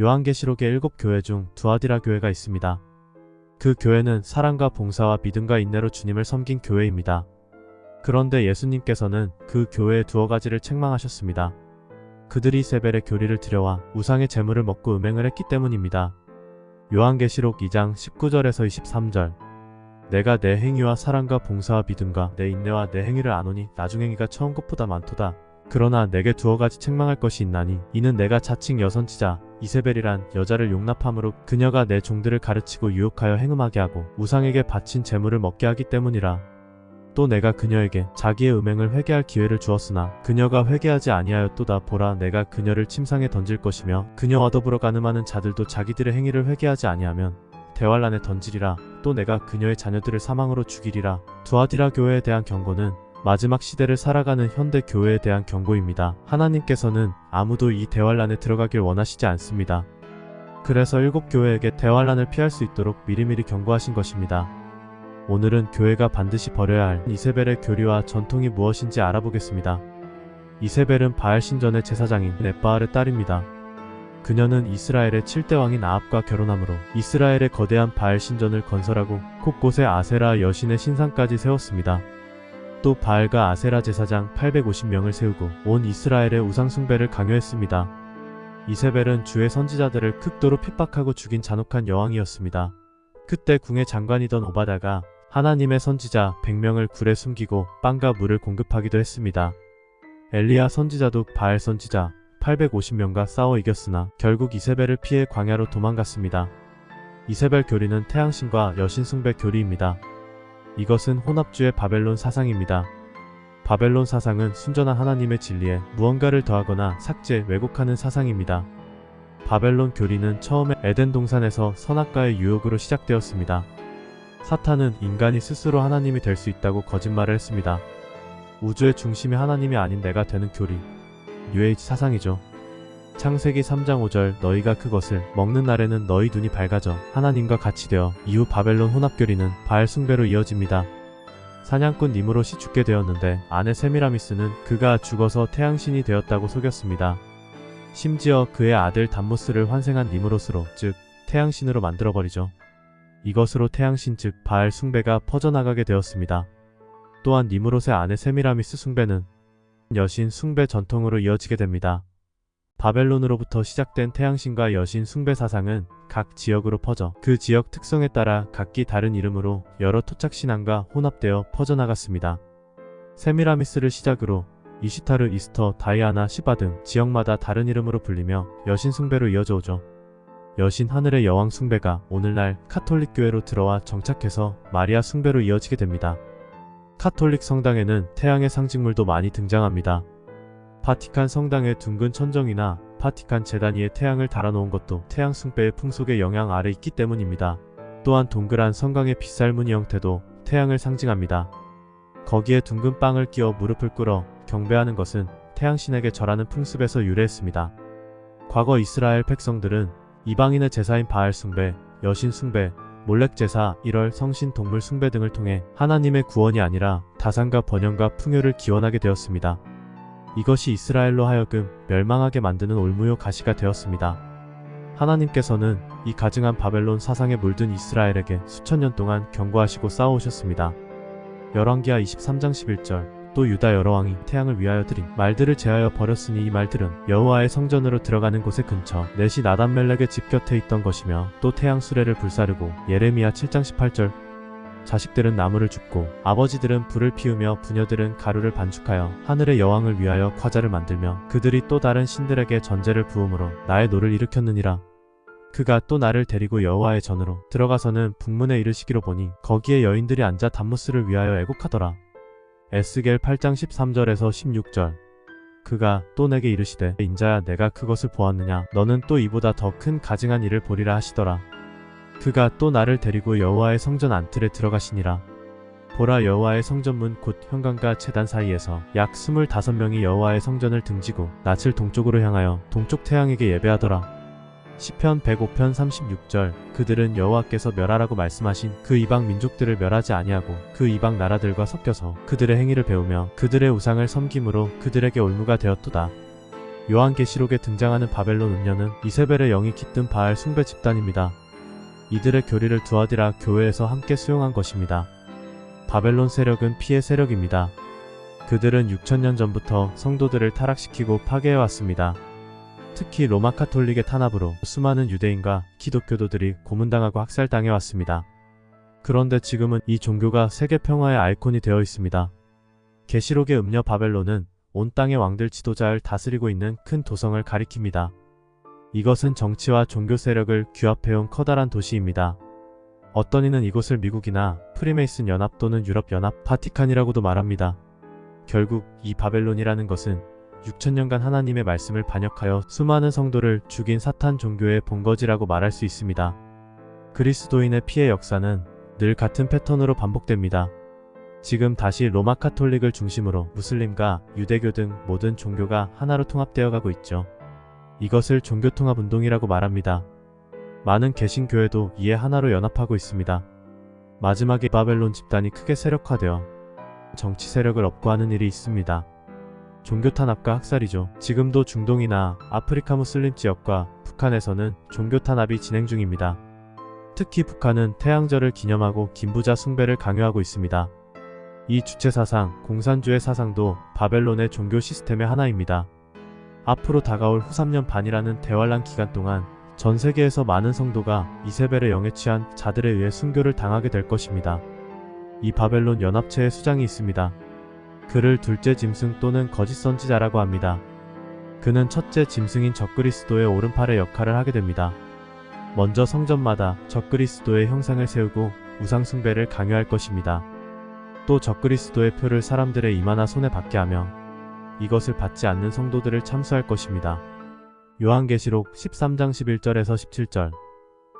요한계시록의 일곱 교회 중 두아디라 교회가 있습니다. 그 교회는 사랑과 봉사와 믿음과 인내로 주님을 섬긴 교회입니다. 그런데 예수님께서는 그 교회의 두어 가지를 책망하셨습니다. 그들이 세벨의 교리를 들여와 우상의 재물을 먹고 음행을 했기 때문입니다. 요한계시록 2장 19절에서 23절 내가 내 행위와 사랑과 봉사와 믿음과 내 인내와 내 행위를 아노니 나중 행위가 처음 것보다 많도다. 그러나 내게 두어 가지 책망할 것이 있나니 이는 내가 자칭 여선지자 이세벨이란 여자를 용납함으로 그녀가 내 종들을 가르치고 유혹하여 행음하게 하고 우상에게 바친 재물을 먹게 하기 때문이라. 또 내가 그녀에게 자기의 음행을 회개할 기회를 주었으나 그녀가 회개하지 아니하였도다 보라 내가 그녀를 침상에 던질 것이며 그녀와 더불어 가늠하는 자들도 자기들의 행위를 회개하지 아니하면 대활란에 던지리라 또 내가 그녀의 자녀들을 사망으로 죽이리라 두아디라 교회에 대한 경고는 마지막 시대를 살아가는 현대 교회에 대한 경고입니다. 하나님께서는 아무도 이 대환란에 들어가길 원하시지 않습니다. 그래서 일곱 교회에게 대환란을 피할 수 있도록 미리미리 경고하신 것입니다. 오늘은 교회가 반드시 버려야 할 이세벨의 교리와 전통이 무엇인지 알아보겠습니다. 이세벨은 바알 신전의 제사장인 넷바알의 딸입니다. 그녀는 이스라엘의 7대 왕인 아합과 결혼하므로 이스라엘의 거대한 바알 신전을 건설하고 곳곳에 아세라 여신의 신상까지 세웠습니다. 또 바알과 아세라 제사장 850명을 세우고 온 이스라엘의 우상숭배를 강요했습니다. 이세벨은 주의 선지자들을 극도로 핍박하고 죽인 잔혹한 여왕이었습니다. 그때 궁의 장관이던 오바다가 하나님의 선지자 100명을 굴에 숨기고 빵과 물을 공급하기도 했습니다. 엘리야 선지자도 바알 선지자 850명과 싸워 이겼으나 결국 이세벨을 피해 광야로 도망갔습니다. 이세벨 교리는 태양신과 여신 숭배 교리입니다. 이것은 혼합주의 바벨론 사상입니다. 바벨론 사상은 순전한 하나님의 진리에 무언가를 더하거나 삭제, 왜곡하는 사상입니다. 바벨론 교리는 처음에 에덴 동산에서 선악과의 유혹으로 시작되었습니다. 사탄은 인간이 스스로 하나님이 될 수 있다고 거짓말을 했습니다. 우주의 중심이 하나님이 아닌 내가 되는 교리. 뉴에이지 사상이죠. 창세기 3장 5절 너희가 그것을 먹는 날에는 너희 눈이 밝아져 하나님과 같이 되어 이후 바벨론 혼합교리는 바알 숭배로 이어집니다. 사냥꾼 니무롯이 죽게 되었는데 아내 세미라미스는 그가 죽어서 태양신이 되었다고 속였습니다. 심지어 그의 아들 담무스를 환생한 니무롯으로 즉 태양신으로 만들어버리죠. 이것으로 태양신 즉 바알 숭배가 퍼져나가게 되었습니다. 또한 니무롯의 아내 세미라미스 숭배는 여신 숭배 전통으로 이어지게 됩니다. 바벨론으로부터 시작된 태양신과 여신 숭배 사상은 각 지역으로 퍼져 그 지역 특성에 따라 각기 다른 이름으로 여러 토착 신앙과 혼합되어 퍼져나갔습니다. 세미라미스를 시작으로 이시타르, 이스터, 다이아나, 시바 등 지역마다 다른 이름으로 불리며 여신 숭배로 이어져 오죠. 여신 하늘의 여왕 숭배가 오늘날 카톨릭 교회로 들어와 정착해서 마리아 숭배로 이어지게 됩니다. 카톨릭 성당에는 태양의 상징물도 많이 등장합니다. 바티칸 성당의 둥근 천정이나 바티칸 재단 위에 태양을 달아놓은 것도 태양 숭배의 풍속의 영향 아래 있기 때문입니다. 또한 동그란 성강의 빗살무늬 형태도 태양을 상징합니다. 거기에 둥근 빵을 끼워 무릎을 꿇어 경배하는 것은 태양신에게 절하는 풍습에서 유래했습니다. 과거 이스라엘 백성들은 이방인의 제사인 바알 숭배, 여신 숭배, 몰렉 제사, 1월 성신 동물 숭배 등을 통해 하나님의 구원이 아니라 다산과 번영과 풍요를 기원하게 되었습니다. 이것이 이스라엘로 하여금 멸망하게 만드는 올무요 가시가 되었습니다. 하나님께서는 이 가증한 바벨론 사상에 물든 이스라엘에게 수천 년 동안 경고하시고 싸워오셨습니다. 열왕기하 23장 11절 또 유다 여러 왕이 태양을 위하여 드린 말들을 제하여 버렸으니 이 말들은 여호와의 성전으로 들어가는 곳의 근처 넷이 나단멜렉의 집 곁에 있던 것이며 또 태양 수레를 불사르고 예레미야 7장 18절 자식들은 나무를 줍고 아버지들은 불을 피우며 부녀들은 가루를 반죽하여 하늘의 여왕을 위하여 과자를 만들며 그들이 또 다른 신들에게 전제를 부음으로 나의 노를 일으켰느니라. 그가 또 나를 데리고 여호와의 전으로 들어가서는 북문에 이르시기로 보니 거기에 여인들이 앉아 담무스를 위하여 애곡하더라. 에스겔 8장 13절에서 16절. 그가 또 내게 이르시되 인자야 내가 그것을 보았느냐? 너는 또 이보다 더 큰 가증한 일을 보리라 하시더라 그가 또 나를 데리고 여호와의 성전 안틀에 들어가시니라 보라 여호와의 성전문 곧 현관과 제단 사이에서 약 25명이 여호와의 성전을 등지고 낯을 동쪽으로 향하여 동쪽 태양에게 예배하더라 시편 105편 36절 그들은 여호와께서 멸하라고 말씀하신 그 이방 민족들을 멸하지 아니하고 그 이방 나라들과 섞여서 그들의 행위를 배우며 그들의 우상을 섬김으로 그들에게 올무가 되었도다. 요한계시록에 등장하는 바벨론 음녀는 이세벨의 영이 깃든 바알 숭배 집단입니다. 이들의 교리를 두아디라 교회에서 함께 수용한 것입니다. 바벨론 세력은 피해 세력입니다. 그들은 6천년 전부터 성도들을 타락시키고 파괴해왔습니다. 특히 로마 카톨릭의 탄압으로 수많은 유대인과 기독교도들이 고문당하고 학살당해왔습니다. 그런데 지금은 이 종교가 세계 평화의 아이콘이 되어 있습니다. 계시록의 음녀 바벨론은 온 땅의 왕들 지도자를 다스리고 있는 큰 도성을 가리킵니다. 이것은 정치와 종교 세력을 규합해온 커다란 도시입니다. 어떤 이는 이곳을 미국이나 프리메이슨 연합 또는 유럽 연합 바티칸이라고도 말합니다. 결국 이 바벨론이라는 것은 6천년간 하나님의 말씀을 반역하여 수많은 성도를 죽인 사탄 종교의 본거지라고 말할 수 있습니다. 그리스도인의 피해 역사는 늘 같은 패턴으로 반복됩니다. 지금 다시 로마 카톨릭을 중심으로 무슬림과 유대교 등 모든 종교가 하나로 통합되어 가고 있죠. 이것을 종교통합 운동이라고 말합니다. 많은 개신교회도 이에 하나로 연합하고 있습니다. 마지막에 바벨론 집단이 크게 세력화되어 정치 세력을 업고하는 일이 있습니다. 종교 탄압과 학살이죠. 지금도 중동이나 아프리카 무슬림 지역과 북한에서는 종교 탄압이 진행 중입니다. 특히 북한은 태양절을 기념하고 김부자 숭배를 강요하고 있습니다. 이 주체 사상, 공산주의 사상도 바벨론의 종교 시스템의 하나입니다. 앞으로 다가올 후 3년 반이라는 대환란 기간 동안 전 세계에서 많은 성도가 이세벨의 영에 취한 자들에 의해 순교를 당하게 될 것입니다. 이 바벨론 연합체의 수장이 있습니다. 그를 둘째 짐승 또는 거짓 선지자라고 합니다. 그는 첫째 짐승인 적그리스도의 오른팔의 역할을 하게 됩니다. 먼저 성전마다 적그리스도의 형상을 세우고 우상숭배를 강요할 것입니다. 또 적그리스도의 표를 사람들의 이마나 손에 받게 하며 이것을 받지 않는 성도들을 참수할 것입니다. 요한계시록 13장 11절에서 17절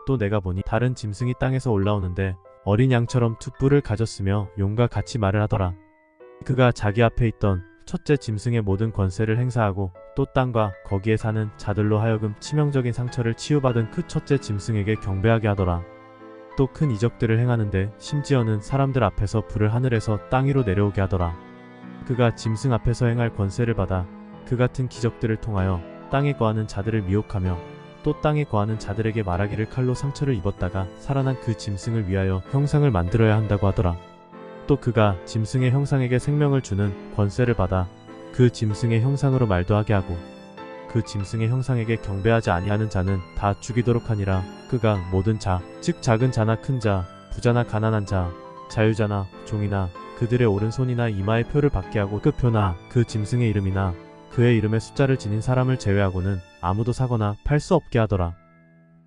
또 내가 보니 다른 짐승이 땅에서 올라오는데 어린 양처럼 두 뿔을 가졌으며 용과 같이 말을 하더라. 그가 자기 앞에 있던 첫째 짐승의 모든 권세를 행사하고 또 땅과 거기에 사는 자들로 하여금 치명적인 상처를 치유받은 그 첫째 짐승에게 경배하게 하더라. 또 큰 이적들을 행하는데 심지어는 사람들 앞에서 불을 하늘에서 땅 위로 내려오게 하더라. 그가 짐승 앞에서 행할 권세를 받아 그 같은 기적들을 통하여 땅에 거하는 자들을 미혹하며 또 땅에 거하는 자들에게 말하기를 칼로 상처를 입었다가 살아난 그 짐승을 위하여 형상을 만들어야 한다고 하더라. 또 그가 짐승의 형상에게 생명을 주는 권세를 받아 그 짐승의 형상으로 말도 하게 하고 그 짐승의 형상에게 경배하지 아니하는 자는 다 죽이도록 하니라 그가 모든 자 즉 작은 자나 큰 자 부자나 가난한 자 자유자나 종이나 그들의 오른손이나 이마의 표를 받게 하고 그 표나 그 짐승의 이름이나 그의 이름의 숫자를 지닌 사람을 제외하고는 아무도 사거나 팔 수 없게 하더라.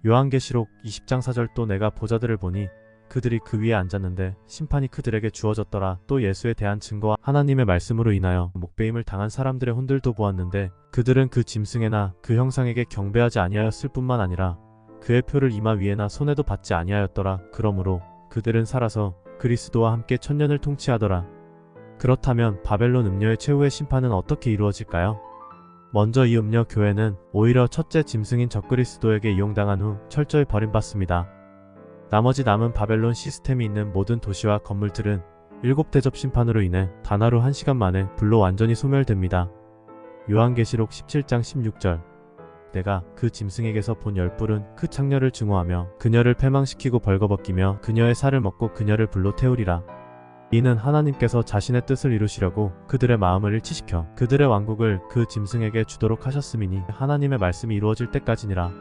요한계시록 20장 4절 또 내가 보자들을 보니 그들이 그 위에 앉았는데 심판이 그들에게 주어졌더라. 또 예수에 대한 증거와 하나님의 말씀으로 인하여 목배임을 당한 사람들의 혼들도 보았는데 그들은 그 짐승에나 그 형상에게 경배하지 아니하였을 뿐만 아니라 그의 표를 이마 위에나 손에도 받지 아니하였더라. 그러므로 그들은 살아서 그리스도와 함께 천년을 통치하더라. 그렇다면 바벨론 음녀의 최후의 심판은 어떻게 이루어질까요? 먼저 이 음녀 교회는 오히려 첫째 짐승인 적그리스도에게 이용당한 후 철저히 버림받습니다. 나머지 남은 바벨론 시스템이 있는 모든 도시와 건물들은 일곱 대접 심판으로 인해 단 하루 한 시간 만에 불로 완전히 소멸됩니다. 요한계시록 17장 16절 내가 그 짐승에게서 본 열불은 그 창녀를 증오하며 그녀를 패망시키고 벌거벗기며 그녀의 살을 먹고 그녀를 불로 태우리라. 이는 하나님께서 자신의 뜻을 이루시려고 그들의 마음을 일치시켜 그들의 왕국을 그 짐승에게 주도록 하셨음이니 하나님의 말씀이 이루어질 때까지니라.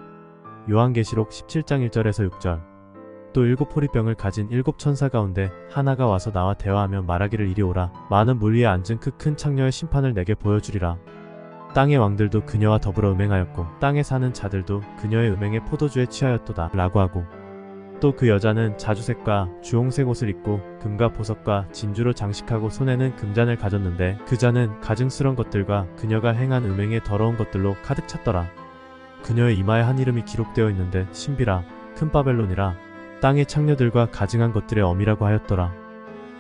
요한계시록 17장 1절에서 6절 또 일곱 포리병을 가진 일곱 천사 가운데 하나가 와서 나와 대화하며 말하기를 이리 오라 많은 물 위에 앉은 그 큰 창녀의 심판을 내게 보여주리라 땅의 왕들도 그녀와 더불어 음행하였고 땅에 사는 자들도 그녀의 음행에 포도주에 취하였도다 라고 하고 또 그 여자는 자주색과 주홍색 옷을 입고 금과 보석과 진주로 장식하고 손에는 금잔을 가졌는데 그 잔은 가증스런 것들과 그녀가 행한 음행의 더러운 것들로 가득 찼더라 그녀의 이마에 한 이름이 기록되어 있는데 신비라 큰 바벨론이라 땅의 창녀들과 가증한 것들의 어미라고 하였더라.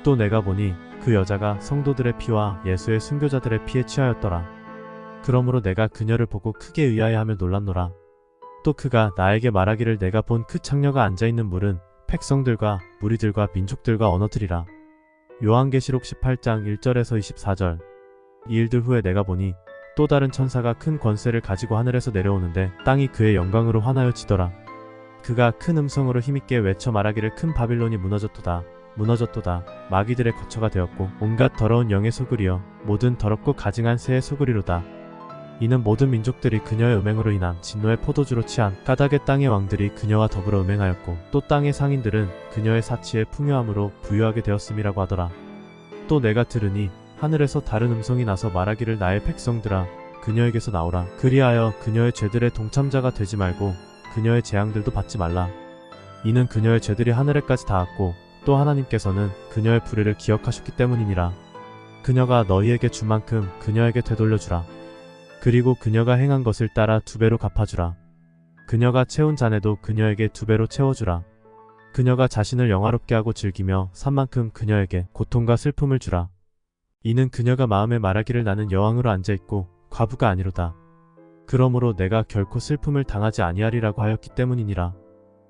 또 내가 보니 그 여자가 성도들의 피와 예수의 순교자들의 피에 취하였더라. 그러므로 내가 그녀를 보고 크게 의아해하며 놀랐노라. 또 그가 나에게 말하기를 내가 본 그 창녀가 앉아있는 물은 백성들과 무리들과 민족들과 언어들이라. 요한계시록 18장 1절에서 24절 이 일들 후에 내가 보니 또 다른 천사가 큰 권세를 가지고 하늘에서 내려오는데 땅이 그의 영광으로 환하여 지더라. 그가 큰 음성으로 힘있게 외쳐 말하기를 큰 바빌론이 무너졌도다. 무너졌도다. 마귀들의 거처가 되었고 온갖 더러운 영의 소굴이여 모든 더럽고 가증한 새의 소굴이로다. 이는 모든 민족들이 그녀의 음행으로 인한 진노의 포도주로 취한 까닭의 땅의 왕들이 그녀와 더불어 음행하였고 또 땅의 상인들은 그녀의 사치의 풍요함으로 부유하게 되었음이라고 하더라. 또 내가 들으니 하늘에서 다른 음성이 나서 말하기를 나의 백성들아 그녀에게서 나오라 그리하여 그녀의 죄들의 동참자가 되지 말고 그녀의 재앙들도 받지 말라. 이는 그녀의 죄들이 하늘에까지 닿았고 또 하나님께서는 그녀의 불의를 기억하셨기 때문이니라. 그녀가 너희에게 준 만큼 그녀에게 되돌려 주라. 그리고 그녀가 행한 것을 따라 두 배로 갚아주라. 그녀가 채운 잔에도 그녀에게 두 배로 채워주라. 그녀가 자신을 영화롭게 하고 즐기며 산 만큼 그녀에게 고통과 슬픔을 주라. 이는 그녀가 마음에 말하기를 나는 여왕으로 앉아있고 과부가 아니로다. 그러므로 내가 결코 슬픔을 당하지 아니하리라고 하였기 때문이니라.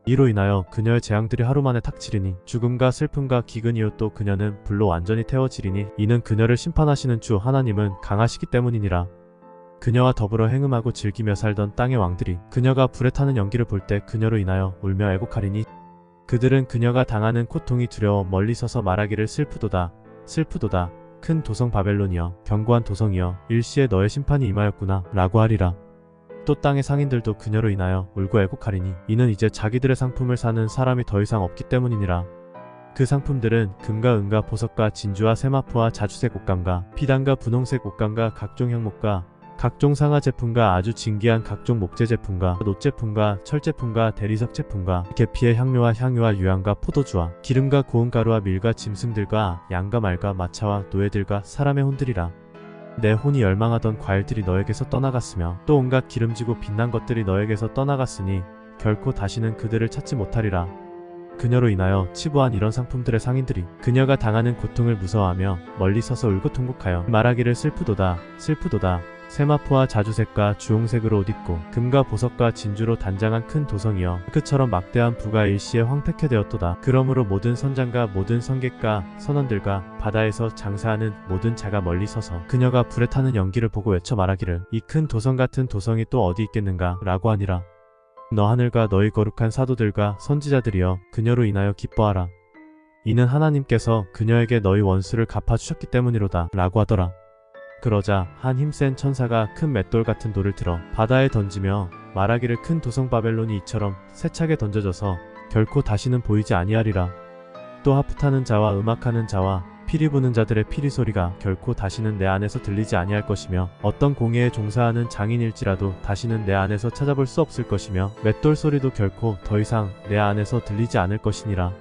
이로 인하여 그녀의 재앙들이 하루 만에 닥치리니 죽음과 슬픔과 기근이요 또 그녀는 불로 완전히 태워지리니 이는 그녀를 심판하시는 주 하나님은 강하시기 때문이니라. 그녀와 더불어 행음하고 즐기며 살던 땅의 왕들이 그녀가 불에 타는 연기를 볼 때 그녀로 인하여 울며 애곡하리니 그들은 그녀가 당하는 고통이 두려워 멀리 서서 말하기를 슬프도다 슬프도다 큰 도성 바벨론이여 견고한 도성이여 일시에 너의 심판이 임하였구나 라고 하리라. 또 땅의 상인들도 그녀로 인하여 울고 애곡하리니 이는 이제 자기들의 상품을 사는 사람이 더 이상 없기 때문이니라. 그 상품들은 금과 은과 보석과 진주와 세마포와 자주색 옷감과 피단과 분홍색 옷감과 각종 형목과 각종 상하 제품과 아주 진귀한 각종 목재 제품과 노 제품과 철 제품과 대리석 제품과 계피의 향료와 향유와 유향과 포도주와 기름과 고운 가루와 밀과 짐승들과 양과 말과 마차와 노예들과 사람의 혼들이라. 내 혼이 열망하던 과일들이 너에게서 떠나갔으며 또 온갖 기름지고 빛난 것들이 너에게서 떠나갔으니 결코 다시는 그들을 찾지 못하리라. 그녀로 인하여 치부한 이런 상품들의 상인들이 그녀가 당하는 고통을 무서워하며 멀리 서서 울고 통곡하여 말하기를 슬프도다 슬프도다 세마포와 자주색과 주홍색으로 옷 입고 금과 보석과 진주로 단장한 큰 도성이여 그처럼 막대한 부가 일시에 황폐케 되었도다. 그러므로 모든 선장과 모든 선객과 선원들과 바다에서 장사하는 모든 자가 멀리 서서 그녀가 불에 타는 연기를 보고 외쳐 말하기를 이 큰 도성 같은 도성이 또 어디 있겠는가 라고 하니라. 너 하늘과 너희 거룩한 사도들과 선지자들이여 그녀로 인하여 기뻐하라. 이는 하나님께서 그녀에게 너희 원수를 갚아주셨기 때문이로다 라고 하더라. 그러자 한 힘센 천사가 큰 맷돌 같은 돌을 들어 바다에 던지며 말하기를 큰 도성 바벨론이 이처럼 세차게 던져져서 결코 다시는 보이지 아니하리라. 또 하프타는 자와 음악하는 자와 피리 부는 자들의 피리 소리가 결코 다시는 내 안에서 들리지 아니할 것이며 어떤 공예에 종사하는 장인일지라도 다시는 내 안에서 찾아볼 수 없을 것이며 맷돌 소리도 결코 더 이상 내 안에서 들리지 않을 것이니라.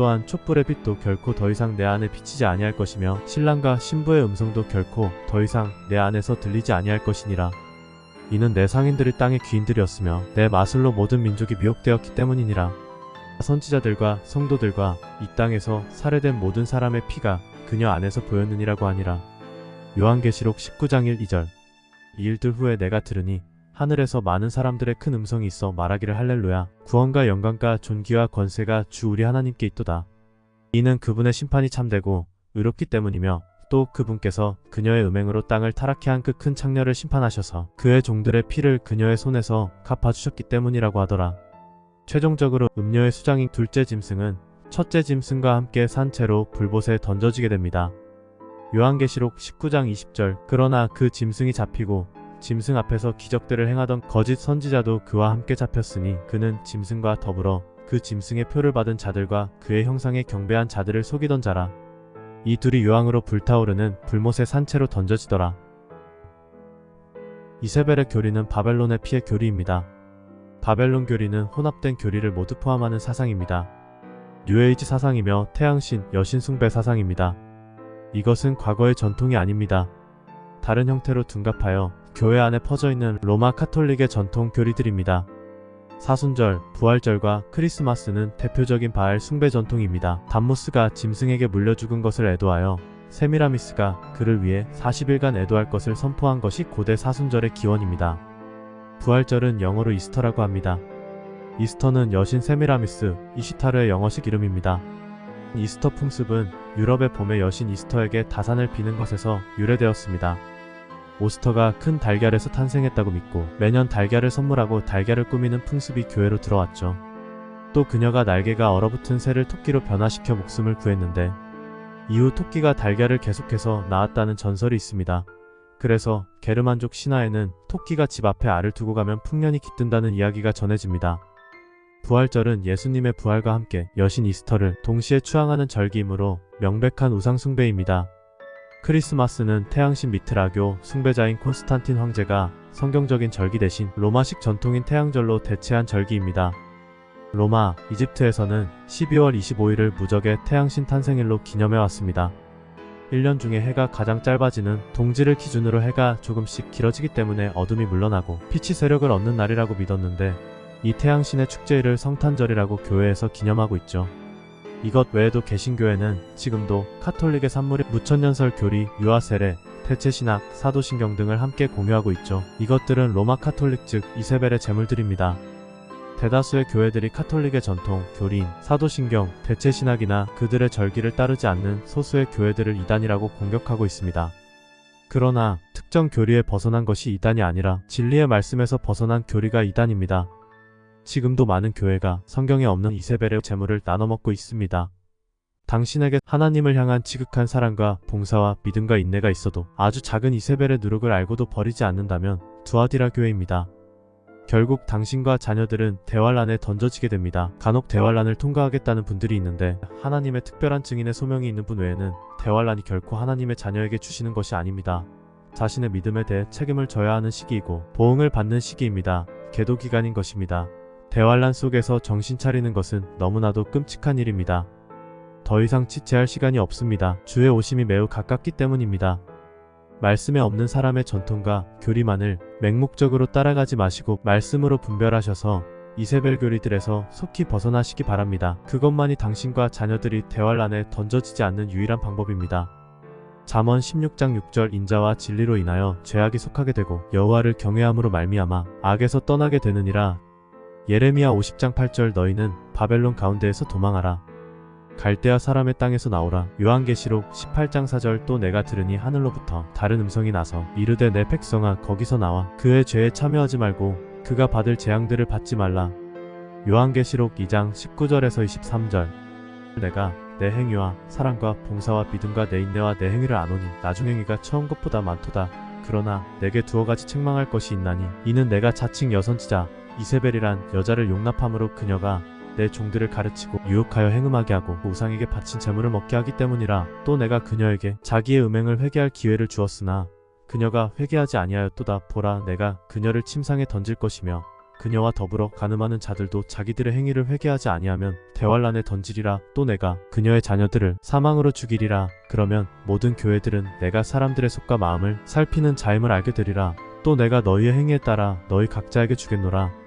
또한 촛불의 빛도 결코 더 이상 내 안에 비치지 아니할 것이며 신랑과 신부의 음성도 결코 더 이상 내 안에서 들리지 아니할 것이니라. 이는 내 상인들이 땅의 귀인들이었으며 내 마술로 모든 민족이 미혹되었기 때문이니라. 선지자들과 성도들과 이 땅에서 살해된 모든 사람의 피가 그녀 안에서 보였느니라고 하니라. 요한계시록 19장 1, 2절 이 일들 후에 내가 들으니 하늘에서 많은 사람들의 큰 음성이 있어 말하기를 할렐루야 구원과 영광과 존귀와 권세가 주 우리 하나님께 있도다. 이는 그분의 심판이 참되고 의롭기 때문이며 또 그분께서 그녀의 음행으로 땅을 타락케 한그 큰 창녀를 심판하셔서 그의 종들의 피를 그녀의 손에서 갚아주셨기 때문이라고 하더라. 최종적으로 음녀의 수장인 둘째 짐승은 첫째 짐승과 함께 산 채로 불봇에 던져지게 됩니다. 요한계시록 19장 20절 그러나 그 짐승이 잡히고 짐승 앞에서 기적들을 행하던 거짓 선지자도 그와 함께 잡혔으니 그는 짐승과 더불어 그 짐승의 표를 받은 자들과 그의 형상에 경배한 자들을 속이던 자라. 이 둘이 요항으로 불타오르는 불못의 산채로 던져지더라. 이세벨의 교리는 바벨론의 피의 교리입니다. 바벨론 교리는 혼합된 교리를 모두 포함하는 사상입니다. 뉴에이지 사상이며 태양신, 여신 숭배 사상입니다. 이것은 과거의 전통이 아닙니다. 다른 형태로 둔갑하여 교회 안에 퍼져 있는 로마 카톨릭의 전통 교리들입니다. 사순절, 부활절과 크리스마스는 대표적인 바알 숭배 전통입니다. 담모스가 짐승에게 물려 죽은 것을 애도하여 세미라미스가 그를 위해 40일간 애도할 것을 선포한 것이 고대 사순절의 기원입니다. 부활절은 영어로 이스터라고 합니다. 이스터는 여신 세미라미스, 이시타르의 영어식 이름입니다. 이스터 풍습은 유럽의 봄의 여신 이스터에게 다산을 비는 것에서 유래되었습니다. 오스터가 큰 달걀에서 탄생했다고 믿고 매년 달걀을 선물하고 달걀을 꾸미는 풍습이 교회로 들어왔죠. 또 그녀가 날개가 얼어붙은 새를 토끼로 변화시켜 목숨을 구했는데 이후 토끼가 달걀을 계속해서 낳았다는 전설이 있습니다. 그래서 게르만족 신화에는 토끼가 집 앞에 알을 두고 가면 풍년이 깃든다는 이야기가 전해집니다. 부활절은 예수님의 부활과 함께 여신 이스터를 동시에 추앙하는 절기이므로 명백한 우상 숭배입니다. 크리스마스는 태양신 미트라교 숭배자인 콘스탄틴 황제가 성경적인 절기 대신 로마식 전통인 태양절로 대체한 절기입니다. 로마, 이집트에서는 12월 25일을 무적의 태양신 탄생일로 기념해 왔습니다. 1년 중에 해가 가장 짧아지는 동지를 기준으로 해가 조금씩 길어지기 때문에 어둠이 물러나고 빛이 세력을 얻는 날이라고 믿었는데 이 태양신의 축제일을 성탄절이라고 교회에서 기념하고 있죠. 이것 외에도 개신교회는 지금도 카톨릭의 산물인 무천년설 교리, 유아세례, 태체신학, 사도신경 등을 함께 공유하고 있죠. 이것들은 로마 카톨릭 즉 이세벨의 제물들입니다. 대다수의 교회들이 카톨릭의 전통, 교리인, 사도신경, 대체신학이나 그들의 절기를 따르지 않는 소수의 교회들을 이단이라고 공격하고 있습니다. 그러나 특정 교리에 벗어난 것이 이단이 아니라 진리의 말씀에서 벗어난 교리가 이단입니다. 지금도 많은 교회가 성경에 없는 이세벨의 재물을 나눠 먹고 있습니다. 당신에게 하나님을 향한 지극한 사랑과 봉사와 믿음과 인내가 있어도 아주 작은 이세벨의 누룩을 알고도 버리지 않는다면 두아디라 교회입니다. 결국 당신과 자녀들은 대환란에 던져지게 됩니다. 간혹 대환란을 통과하겠다는 분들이 있는데 하나님의 특별한 증인의 소명이 있는 분 외에는 대환란이 결코 하나님의 자녀에게 주시는 것이 아닙니다. 자신의 믿음에 대해 책임을 져야 하는 시기이고 보응을 받는 시기입니다. 계도 기간인 것입니다. 대환란 속에서 정신 차리는 것은 너무나도 끔찍한 일입니다. 더 이상 지체할 시간이 없습니다. 주의 오심이 매우 가깝기 때문입니다. 말씀에 없는 사람의 전통과 교리만을 맹목적으로 따라가지 마시고 말씀으로 분별하셔서 이세벨 교리들에서 속히 벗어나시기 바랍니다. 그것만이 당신과 자녀들이 대환란에 던져지지 않는 유일한 방법입니다. 잠언 16장 6절 인자와 진리로 인하여 죄악이 속하게 되고 여호와를 경외함으로 말미암아 악에서 떠나게 되느니라. 예레미야 50장 8절 너희는 바벨론 가운데에서 도망하라. 갈대아 사람의 땅에서 나오라. 요한계시록 18장 4절 또 내가 들으니 하늘로부터 다른 음성이 나서 이르되 내 백성아 거기서 나와 그의 죄에 참여하지 말고 그가 받을 재앙들을 받지 말라. 요한계시록 2장 19절에서 23절 내가 내 행위와 사랑과 봉사와 믿음과 내 인내와 내 행위를 아노니 나중 행위가 처음 것보다 많도다. 그러나 내게 두어 가지 책망할 것이 있나니 이는 내가 자칭 여선지자 이세벨이란 여자를 용납함으로 그녀가 내 종들을 가르치고 유혹하여 행음하게 하고 우상에게 바친 재물을 먹게 하기 때문이라 또 내가 그녀에게 자기의 음행을 회개할 기회를 주었으나 그녀가 회개하지 아니하였도다 보라 내가 그녀를 침상에 던질 것이며 그녀와 더불어 가늠하는 자들도 자기들의 행위를 회개하지 아니하면 대환란에 던지리라 또 내가 그녀의 자녀들을 사망으로 죽이리라 그러면 모든 교회들은 내가 사람들의 속과 마음을 살피는 자임을 알게 되리라 또 내가 너희의 행위에 따라 너희 각자에게 주겠노라